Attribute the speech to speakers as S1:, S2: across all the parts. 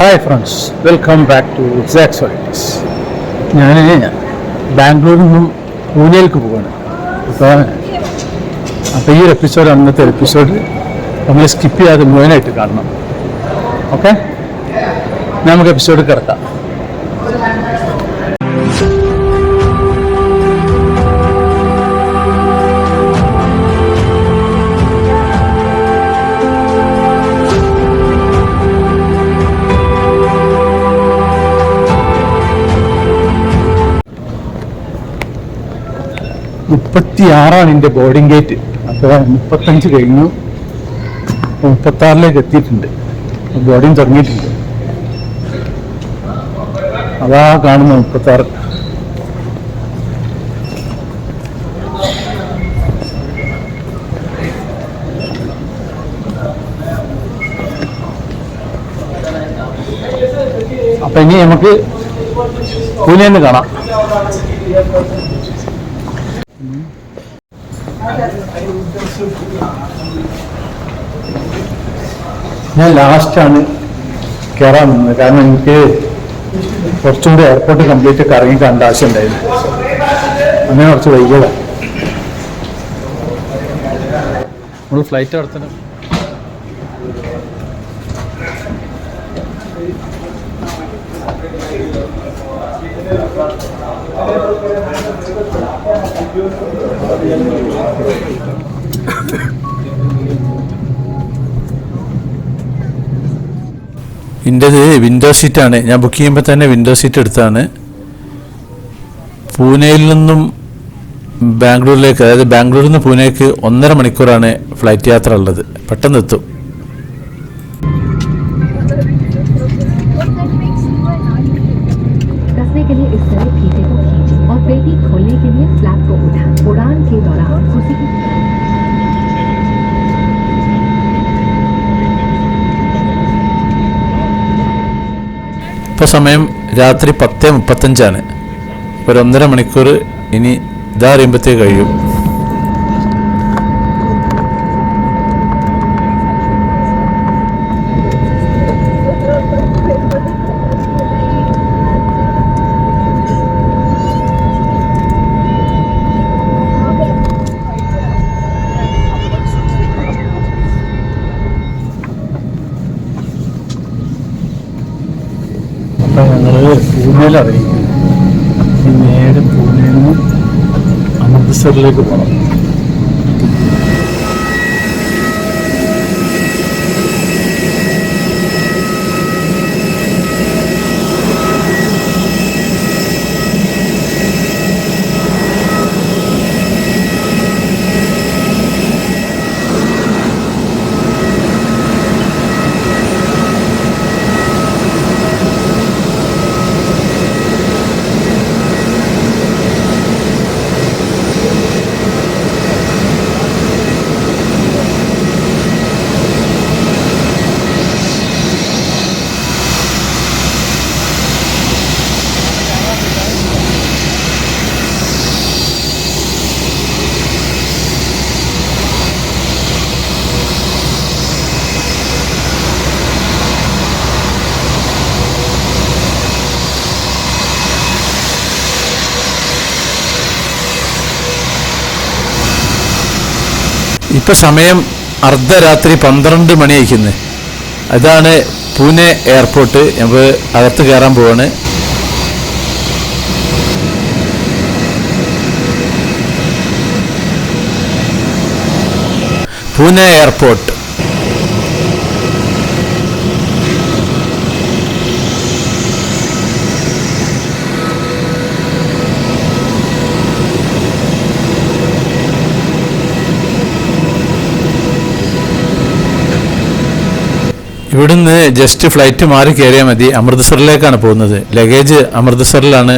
S1: Hi friends welcome back to exact solities ഞാൻ ബാംഗ്ലൂരിൽ നിന്നും പൂനെയിലേക്ക് പോവാണ്. അപ്പോൾ അപ്പോൾ ഈ ഒരു എപ്പിസോഡ് അന്നത്തെ എപ്പിസോഡ് നമ്മൾ സ്കിപ്പ് ചെയ്യാതെ മുഴുവനായിട്ട് കാണണം. ഓക്കെ നമുക്ക് എപ്പിസോഡ് കിടക്കാം. മുപ്പത്തി ആറാണ് എന്റെ ബോർഡിംഗ് ഗേറ്റ് അപ്പോൾ മുപ്പത്തഞ്ച് കഴിഞ്ഞു. മുപ്പത്തി ആറിലേക്ക് എത്തിയിട്ടുണ്ട് ബോർഡിംഗ് തുടങ്ങിയിട്ടുണ്ട്. അതാ കാണുന്ന മുപ്പത്തി ആറ് അപ്പൊ ഇനി നമുക്ക് പൂനെന്ന് കാണാം. ഞാൻ ലാസ്റ്റാണ് കയറാൻ നിന്നത് കാരണം എനിക്ക് കുറച്ചും കൂടി എയർപോർട്ട് കംപ്ലീറ്റ് കറങ്ങി കണ്ട ആവശ്യം ഉണ്ടായിരുന്നു. അങ്ങനെ കുറച്ച് വൈകിയതാണ് നമ്മൾ ഫ്ലൈറ്റ് നടത്തണം. എൻ്റെത് വിൻഡോ സീറ്റാണ് ഞാൻ ബുക്ക് ചെയ്യുമ്പോൾ തന്നെ വിൻഡോ സീറ്റ് എടുത്താണ് പൂനെയിൽ നിന്നും ബാംഗ്ലൂരിലേക്ക് അതായത് ബാംഗ്ലൂരിൽ നിന്ന് പൂനെക്ക് ഒന്നര മണിക്കൂറാണ് ഫ്ലൈറ്റ് യാത്ര ഉള്ളത് പെട്ടെന്ന് എത്തും
S2: कसने के लिए इस तरह फीते को खींच और पेटी खोलने के लिए फ्लैप को उठा उड़ान के दौरान उसी की
S1: ഇപ്പോൾ സമയം രാത്രി പത്ത് മുപ്പത്തഞ്ചാണ്. ഒരു ഒന്നര മണിക്കൂർ ഇനി ഇതാ അറിയുമ്പോഴത്തേക്ക് കഴിയും. പൂനെയിൽ അറിയിക്കുന്നു നേരെ പൂനെയിൽ നിന്ന് അമൃത്സറിലേക്ക് പോകണം ഇപ്പൊ സമയം അർദ്ധരാത്രി പന്ത്രണ്ട് മണി അയക്കുന്നത് അതാണ് പൂനെ എയർപോർട്ട്. നമ്മൾ അകത്ത് കയറാൻ പോവാണ്. പൂനെ എയർപോർട്ട്. ഇവിടുന്ന് ജസ്റ്റ് ഫ്ലൈറ്റ് മാറി കയറിയാൽ മതി. അമൃത്സറിലേക്കാണ് പോകുന്നത്. ലഗേജ് അമൃത്സറിലാണ്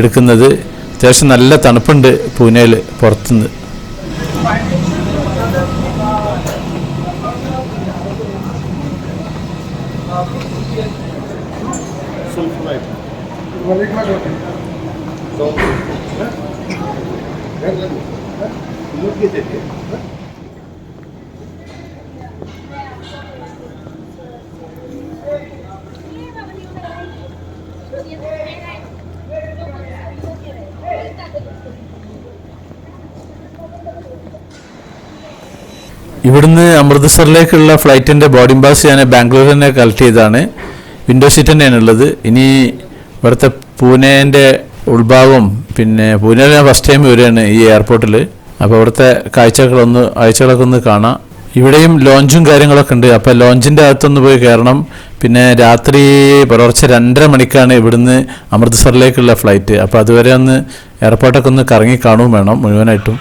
S1: എടുക്കുന്നത്. അത്യാവശ്യം നല്ല തണുപ്പുണ്ട് പൂനെയിൽ പുറത്തുനിന്ന്. Thank you.
S3: ഇവിടുന്ന് അമൃത്സറിലേക്കുള്ള ഫ്ലൈറ്റിന്റെ ബോർഡിംഗ് പാസ് ഞാൻ ബാംഗ്ലൂരിൽ തന്നെ കളക്ട് ചെയ്താണ് വിൻഡോ സീറ്റ് തന്നെയാണ് ഉള്ളത്. ഇനി ഇവിടുത്തെ പൂനെന്റെ ഉത്ഭാവം പിന്നെ പൂനെ ഞാൻ ഫസ്റ്റ് ടൈം വരികയാണ് ഈ എയർപോർട്ടിൽ അപ്പോൾ ഇവിടുത്തെ കാഴ്ചകളൊന്ന് കാഴ്ചകളൊക്കെ ഒന്ന് കാണാം. ഇവിടെയും ലോഞ്ചും കാര്യങ്ങളൊക്കെ ഉണ്ട്. അപ്പോൾ ലോഞ്ചിന്റെ അകത്തൊന്ന് പോയി കയറണം. പിന്നെ രാത്രി പുലർച്ചെ രണ്ടര മണിക്കാണ് ഇവിടുന്ന് അമൃത്സറിലേക്കുള്ള ഫ്ലൈറ്റ് അപ്പോൾ അതുവരെ ഒന്ന് എയർപോർട്ടൊക്കെ ഒന്ന് കറങ്ങി കാണുകയും വേണം മുഴുവനായിട്ടും.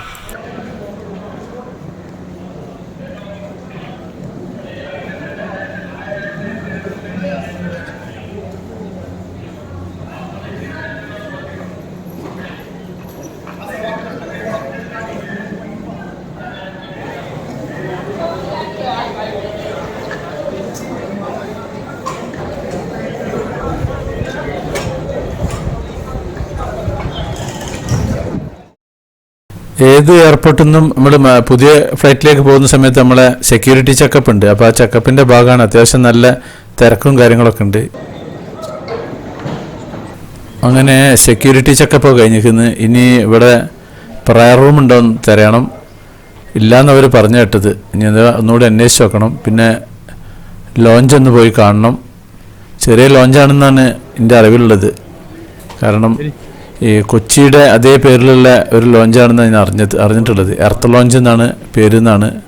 S3: ഏത് എയർപോർട്ടിൽ നിന്നും നമ്മൾ പുതിയ ഫ്ലൈറ്റിലേക്ക് പോകുന്ന സമയത്ത് നമ്മളെ സെക്യൂരിറ്റി ചെക്കപ്പ് ഉണ്ട്. അപ്പോൾ ആ ചെക്കപ്പിന്റെ ഭാഗമാണ് അത്യാവശ്യം നല്ല തിരക്കും കാര്യങ്ങളൊക്കെ ഉണ്ട്. അങ്ങനെ സെക്യൂരിറ്റി ചെക്കപ്പ് കഴിഞ്ഞിരിക്കുന്നു. ഇനി ഇവിടെ പ്രയർ റൂം ഉണ്ടോ എന്ന് തിരയണം. ഇല്ലയെന്ന് അവർ പറഞ്ഞു കേട്ടത്. ഇനി അത് ഒന്നുകൂടി അന്വേഷിച്ച് നോക്കണം. പിന്നെ ലോഞ്ച് ഒന്ന് പോയി കാണണം. ചെറിയ ലോഞ്ചാണെന്നാണ് എന്റെ അറിവിലുള്ളത്. കാരണം ഈ കൊച്ചിയുടെ അതേ പേരിലുള്ള ഒരു ലോഞ്ചാണെന്ന് ഞാൻ അറിഞ്ഞത് അറിഞ്ഞിട്ടുള്ളത്. എർത്ത് ലോഞ്ച് എന്നാണ് പേര് എന്നാണ്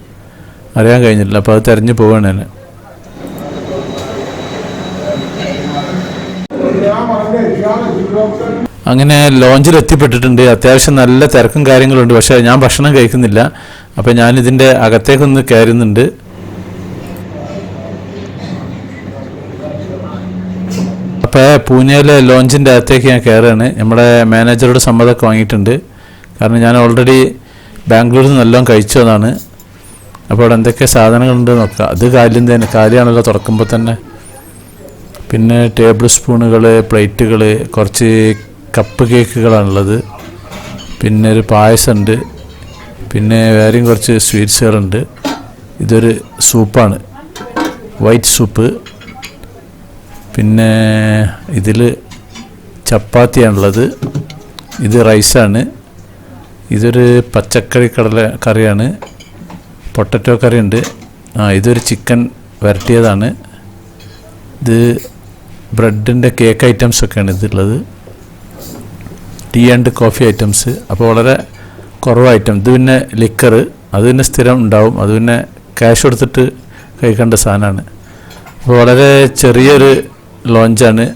S3: അറിയാൻ കഴിഞ്ഞിട്ടില്ല. അപ്പോൾ അത് തിരഞ്ഞു പോവുകയാണ് ഞാൻ. അങ്ങനെ ലോഞ്ചിൽ എത്തിപ്പെട്ടിട്ടുണ്ട്. അത്യാവശ്യം നല്ല തിരക്കും കാര്യങ്ങളുണ്ട്. പക്ഷേ ഞാൻ ഭക്ഷണം കഴിക്കുന്നില്ല. അപ്പോൾ ഞാനിതിന്റെ അകത്തേക്കൊന്ന് കയറുന്നുണ്ട്. അപ്പോൾ പൂനെയിലെ ലോഞ്ചിന്റെ അകത്തേക്ക് ഞാൻ കയറുകയാണ് നമ്മുടെ മാനേജറുടെ സമ്മതമൊക്കെ വാങ്ങിയിട്ടുണ്ട്. കാരണം ഞാൻ ഓൾറെഡി ബാംഗ്ലൂരിൽ നിന്ന് നല്ലോണം കഴിച്ചതാണ് അപ്പോൾ അവിടെ എന്തൊക്കെ സാധനങ്ങളുണ്ട് നോക്കാം. അത് കാര്യം തന്നെ കാര്യമാണല്ലോ തുറക്കുമ്പോൾ തന്നെ. പിന്നെ ടേബിൾ സ്പൂണുകൾ പ്ലേറ്റുകൾ കുറച്ച് കപ്പ് കേക്കുകളാണുള്ളത്. പിന്നെ ഒരു പായസമുണ്ട്. പിന്നെ വേറെയും കുറച്ച് സ്വീറ്റ്സുകളുണ്ട്. ഇതൊരു സൂപ്പാണ്. White soup. പിന്നെ ഇതിൽ ചപ്പാത്തിയാണുള്ളത്. ഇത് റൈസാണ്. ഇതൊരു പച്ചക്കറി കടല കറിയാണ്. പൊട്ടറ്റോ കറി ഉണ്ട് ആ ഇതൊരു ചിക്കൻ വരട്ടിയതാണ്. ഇത് ബ്രെഡിന്റെ കേക്ക് ഐറ്റംസ് ഒക്കെയാണ് ഇതിലുള്ളത്. Tea and coffee items. അപ്പോൾ വളരെ കുറവ് ഐറ്റം. ഇത് പിന്നെ ലിക്കർ അത് പിന്നെ സ്ഥിരം ഉണ്ടാവും. അത് പിന്നെ ക്യാഷ് കൊടുത്തിട്ട് കഴിക്കേണ്ട സാധനമാണ്. അപ്പോൾ വളരെ ചെറിയൊരു ലോഞ്ചാണ്.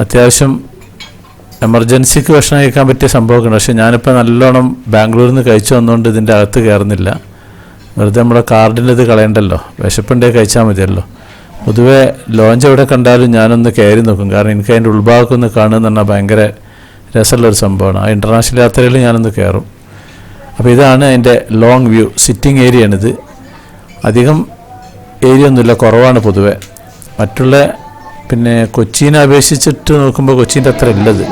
S3: അത്യാവശ്യം എമർജൻസിക്ക് ഭക്ഷണം കഴിക്കാൻ പറ്റിയ സംഭവമൊക്കെ ഉണ്ട് പക്ഷേ ഞാനിപ്പോൾ നല്ലോണം ബാംഗ്ലൂരിൽ നിന്ന് കഴിച്ചു വന്നുകൊണ്ട് ഇതിന്റെ അകത്ത് കയറുന്നില്ല. വെറുതെ നമ്മുടെ കാർഡിന്റെ ഇത് കളയണ്ടല്ലോ. വിശപ്പുണ്ടേ കഴിച്ചാൽ മതിയല്ലോ. പൊതുവേ ലോഞ്ച് എവിടെ കണ്ടാലും ഞാനൊന്ന് കയറി നോക്കും. കാരണം എനിക്ക് അതിന്റെ ഉൾഭാഗമൊക്കെ ഒന്ന് കാണുക എന്ന് പറഞ്ഞാൽ ഭയങ്കര രസമുള്ളൊരു സംഭവമാണ്. ആ ഇന്റർനാഷണൽ യാത്രയിൽ ഞാനൊന്ന് കയറും. അപ്പോൾ ഇതാണ് അതിന്റെ ലോങ് വ്യൂ സിറ്റിംഗ് ഏരിയ ആണിത്. അധികം ഏരിയ ഒന്നുമില്ല. കുറവാണ് പൊതുവെ. മറ്റുള്ള പിന്നെ കൊച്ചിനെ അപേക്ഷിച്ചിട്ട് നോക്കുമ്പോൾ കൊച്ചീന്റെ അത്ര ഇല്ലത്.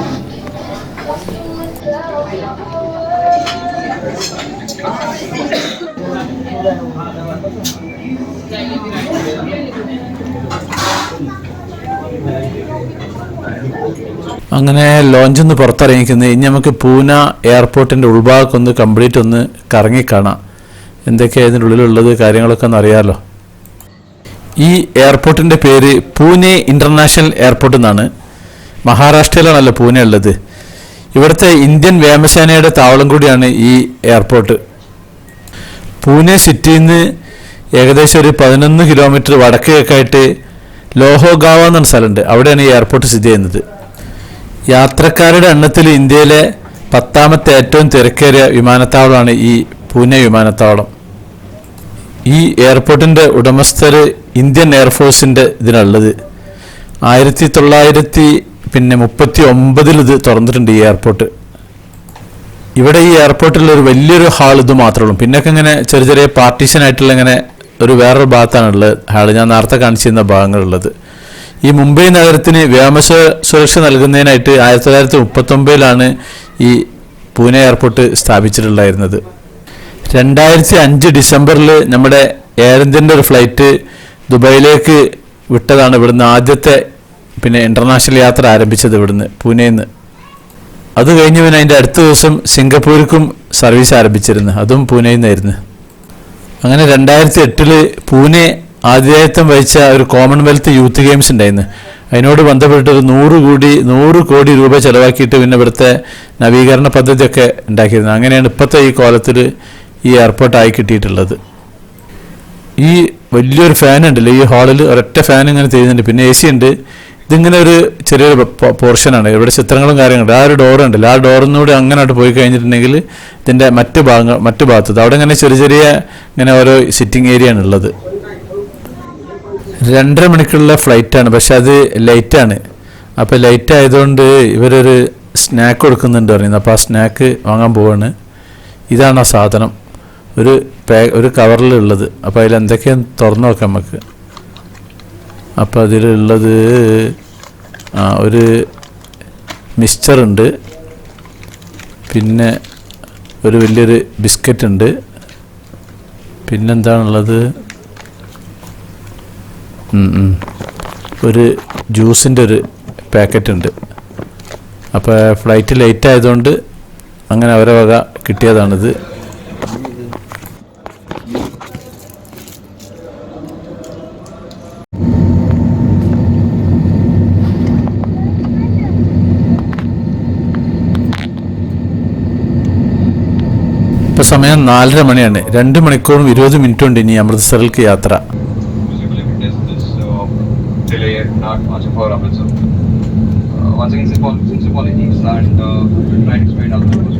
S3: അങ്ങനെ ലോഞ്ചിൽ നിന്ന് പുറത്തിറങ്ങിക്കുന്നത് ഇനി നമുക്ക് പൂന എയർപോർട്ടിന്റെ ഉൾഭാഗത്തൊന്ന് ഒന്ന് കംപ്ലീറ്റ് ഒന്ന് കറങ്ങിക്കാണാം. എന്തൊക്കെയാണ് ഇതിന്റെ ഉള്ളിലുള്ളത് കാര്യങ്ങളൊക്കെ ഒന്ന് അറിയാമല്ലോ ഈ എയർപോർട്ടിന്റെ പേര് പൂനെ ഇന്റർനാഷണൽ എയർപോർട്ട് എന്നാണ്. മഹാരാഷ്ട്രയിലാണല്ലോ പൂനെ ഉള്ളത്. ഇവിടുത്തെ ഇന്ത്യൻ വ്യോമസേനയുടെ താവളം കൂടിയാണ് ഈ എയർപോർട്ട്. പൂനെ സിറ്റിയിൽ നിന്ന് ഏകദേശം ഒരു പതിനൊന്ന് കിലോമീറ്റർ വടക്ക് കിഴക്കായിട്ട് ലോഹോഗാവ എന്നൊരു സ്ഥലമുണ്ട്. അവിടെയാണ് ഈ എയർപോർട്ട് സ്ഥിതി ചെയ്യുന്നത്. യാത്രക്കാരുടെ എണ്ണത്തിൽ ഇന്ത്യയിലെ പത്താമത്തെ ഏറ്റവും തിരക്കേറിയ വിമാനത്താവളമാണ് ഈ പൂനെ വിമാനത്താവളം. ഈ എയർപോർട്ടിന്റെ ഉടമസ്ഥർ ഇന്ത്യൻ എയർഫോഴ്സിന്റെ ഇതിനുള്ളത്. ആയിരത്തി തൊള്ളായിരത്തി പിന്നെ മുപ്പത്തി ഒമ്പതിൽ ഇത് തുറന്നിട്ടുണ്ട് ഈ എയർപോർട്ട്. ഇവിടെ ഈ എയർപോർട്ടിൽ ഒരു വലിയൊരു ഹാൾ ഇത് മാത്രമേ ഉള്ളൂ. പിന്നൊക്കെ ഇങ്ങനെ ചെറിയ ചെറിയ പാർട്ടീഷൻ ആയിട്ടുള്ള ഇങ്ങനെ ഒരു വേറൊരു ഭാഗത്താണുള്ളത്. ഹാൾ ഞാൻ നേരത്തെ കാണിച്ചിരുന്ന ഭാഗങ്ങളുള്ളത്. ഈ മുംബൈ നഗരത്തിന് വ്യോമസ സുരക്ഷ നൽകുന്നതിനായിട്ട് ആയിരത്തി തൊള്ളായിരത്തി മുപ്പത്തൊമ്പതിലാണ് ഈ പൂനെ എയർപോർട്ട് സ്ഥാപിച്ചിട്ടുണ്ടായിരുന്നത് രണ്ടായിരത്തി അഞ്ച് ഡിസംബറിൽ നമ്മുടെ എയർ ഇന്ത്യന്റെ ഒരു ഫ്ലൈറ്റ് ദുബായിലേക്ക് വിട്ടതാണ് ഇവിടുന്ന് ആദ്യത്തെ പിന്നെ ഇന്റർനാഷണൽ യാത്ര ആരംഭിച്ചത് ഇവിടുന്ന് പൂനെയിൽ നിന്ന് അത് കഴിഞ്ഞ് പിന്നെ അതിന്റെ അടുത്ത ദിവസം സിംഗപ്പൂർക്കും സർവീസ് ആരംഭിച്ചിരുന്നു അതും പൂനെയിൽ നിന്നായിരുന്നു അങ്ങനെ രണ്ടായിരത്തി എട്ടിൽ പൂനെ ആതിഥേയത്വം വഹിച്ച ഒരു കോമൺവെൽത്ത് യൂത്ത് ഗെയിംസ് ഉണ്ടായിരുന്നു. അതിനോട് ബന്ധപ്പെട്ട് ഒരു നൂറ് കോടി നൂറ് കോടി രൂപ ചിലവാക്കിയിട്ട് പിന്നെ ഇവിടുത്തെ നവീകരണ പദ്ധതിയൊക്കെ ഉണ്ടാക്കിയിരുന്നു. അങ്ങനെയാണ് ഇപ്പോഴത്തെ ഈ കോലത്തിൽ ഈ എയർപോർട്ടായി കിട്ടിയിട്ടുള്ളത്. ഈ വലിയൊരു ഫാൻ ഉണ്ടല്ലോ ഈ ഹാളിൽ ഒരൊറ്റ ഫാൻ ഇങ്ങനെ ചെയ്യുന്നുണ്ട് പിന്നെ എ സി ഉണ്ട്. ഇതിങ്ങനെ ഒരു ചെറിയൊരു പോർഷനാണ് ഇവിടെ ചിത്രങ്ങളും കാര്യങ്ങളും ആ ഒരു ഡോർ ഉണ്ടല്ലോ ആ ഡോറിനൂടെ അങ്ങോട്ട് പോയി കഴിഞ്ഞിട്ടുണ്ടെങ്കിൽ ഇതിന്റെ മറ്റു ഭാഗങ്ങൾ മറ്റു ഭാഗത്ത് അവിടെ ഇങ്ങനെ ചെറിയ ചെറിയ ഇങ്ങനെ ഓരോ സിറ്റിംഗ് ഏരിയ ആണ് ഉള്ളത്. രണ്ടര മണിക്കുള്ള ഫ്ലൈറ്റാണ് പക്ഷെ അത് ലൈറ്റാണ് അപ്പോൾ ലൈറ്റ് ആയതുകൊണ്ട് ഇവരൊരു സ്നാക്ക് കൊടുക്കുന്നുണ്ട് പറയുന്നത് അപ്പോൾ ആ സ്നാക്ക് വാങ്ങാൻ പോവാണ്. ഇതാണ് ആ സാധനം. ഒരു പേ ഒരു കവറിലുള്ളത് അപ്പോൾ അതിൽ എന്തൊക്കെയാണ് തുറന്നു നോക്കാം നമുക്ക്. അപ്പോൾ അതിലുള്ളത് ആ ഒരു മിക്സ്ചർ ഉണ്ട് പിന്നെ ഒരു വലിയൊരു ബിസ്ക്കറ്റ് ഉണ്ട് പിന്നെന്താണുള്ളത്. ഒരു ജ്യൂസിന്റെ ഒരു പാക്കറ്റ് ഉണ്ട് അപ്പോൾ ഫ്ലൈറ്റ് ലേറ്റ് ആയതുകൊണ്ട് അങ്ങനെ അവരെ വക കിട്ടിയതാണിത് ഇപ്പോൾ സമയം നാലര മണിയാണ് രണ്ട് മണിക്കൂറും ഇരുപത് മിനിറ്റും ഉണ്ട് ഇനി അമൃത്സറിലേക്ക് യാത്ര
S4: Once again, it's a policy, it's a policy. Uh, and uh, trying to straight up the coast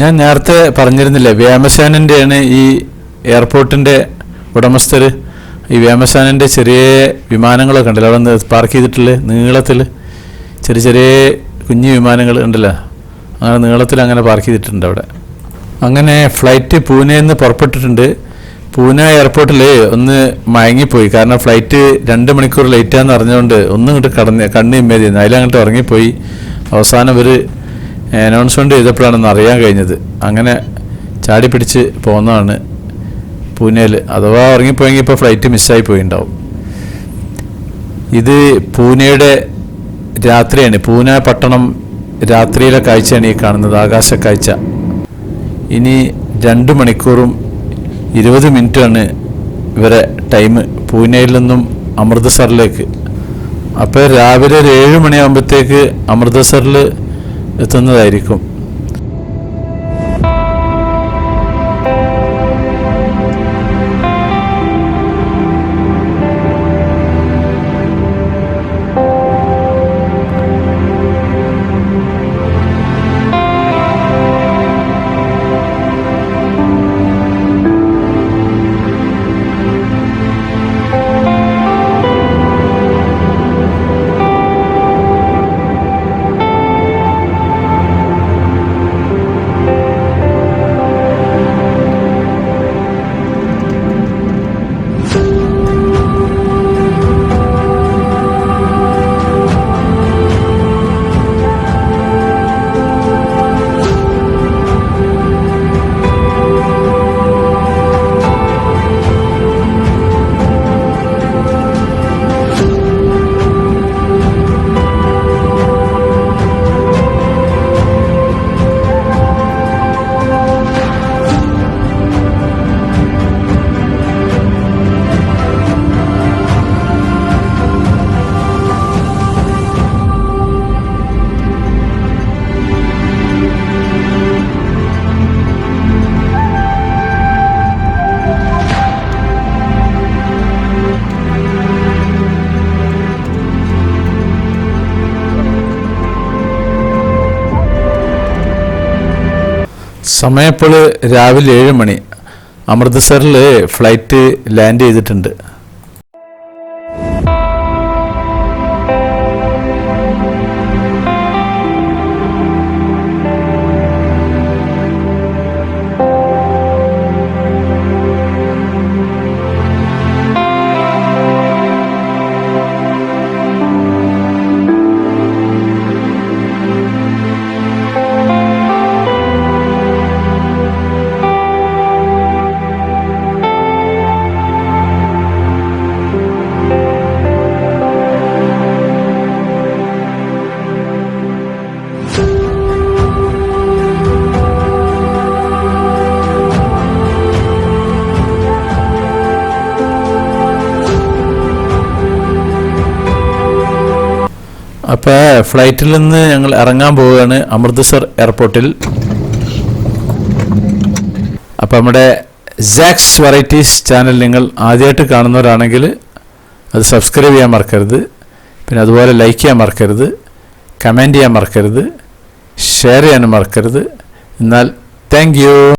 S3: ഞാൻ നേരത്തെ പറഞ്ഞിരുന്നില്ലേ വ്യോമസേനന്റെയാണ് ഈ എയർപോർട്ടിന്റെ ഉടമസ്ഥർ ഈ വ്യോമസേനന്റെ ചെറിയ വിമാനങ്ങളൊക്കെ ഉണ്ടല്ലോ അവിടെ പാർക്ക് ചെയ്തിട്ടുള്ള നീളത്തിൽ ചെറിയ ചെറിയ കുഞ്ഞു വിമാനങ്ങൾ ഉണ്ടല്ലോ അങ്ങനെ നീളത്തിൽ അങ്ങനെ പാർക്ക് ചെയ്തിട്ടുണ്ട് അവിടെ. അങ്ങനെ ഫ്ലൈറ്റ് പൂനെയിൽ നിന്ന് പുറപ്പെട്ടിട്ടുണ്ട്. പൂനെ എയർപോർട്ടിൽ ഒന്ന് മയങ്ങിപ്പോയി കാരണം ഫ്ലൈറ്റ് രണ്ട് മണിക്കൂർ ലേറ്റാന്ന് അറിഞ്ഞുകൊണ്ട് ഒന്നും ഇങ്ങോട്ട് കടന്ന് കണ്ണ് ഇമ്മേതിരുന്നു. അതിലങ്ങോട്ട് ഉറങ്ങിപ്പോയി അവസാനം ഇവർ അനൗൺസ്മെന്റ് ചെയ്തപ്പോഴാണെന്ന് അറിയാൻ കഴിഞ്ഞത്. അങ്ങനെ ചാടി പിടിച്ച് പോകുന്നതാണ് പൂനെയിൽ അഥവാ ഇറങ്ങിപ്പോയെങ്കിൽ ഇപ്പോൾ ഫ്ലൈറ്റ് മിസ്സായി പോയിണ്ടാവും. ഇത് പൂനെയുടെ രാത്രിയാണ്. പൂനെ പട്ടണം രാത്രിയിലെ കാഴ്ചയാണ് ഈ കാണുന്നത്. ആകാശ കാഴ്ച. ഇനി രണ്ട് മണിക്കൂറും ഇരുപത് മിനിറ്റാണ് ഇവരെ ടൈം പൂനെയിൽ നിന്നും അമൃത്സറിലേക്ക്. അപ്പോൾ രാവിലെ ഒരു ഏഴ് മണിയാകുമ്പോഴത്തേക്ക് അമൃത്സറിൽ എത്തുന്നതായിരിക്കും. സമയം ഇപ്പോൾ രാവിലെ ഏഴ് മണി. അമൃത്സറിൽ ഫ്ലൈറ്റ് ലാൻഡ് ചെയ്തിട്ടുണ്ട്. അപ്പോൾ ഫ്ലൈറ്റിൽ നിന്ന് ഞങ്ങൾ ഇറങ്ങാൻ പോവുകയാണ് അമൃത്സർ എയർപോർട്ടിൽ അപ്പോൾ നമ്മുടെ ജാക്സ് വെറൈറ്റീസ് ചാനൽ നിങ്ങൾ ആദ്യമായിട്ട് കാണുന്നവരാണെങ്കിൽ അത് സബ്സ്ക്രൈബ് ചെയ്യാൻ മറക്കരുത്. പിന്നെ അതുപോലെ ലൈക്ക് ചെയ്യാൻ മറക്കരുത്. കമന്റ് ചെയ്യാൻ മറക്കരുത്. ഷെയർ ചെയ്യാനും മറക്കരുത്. എന്നാൽ താങ്ക്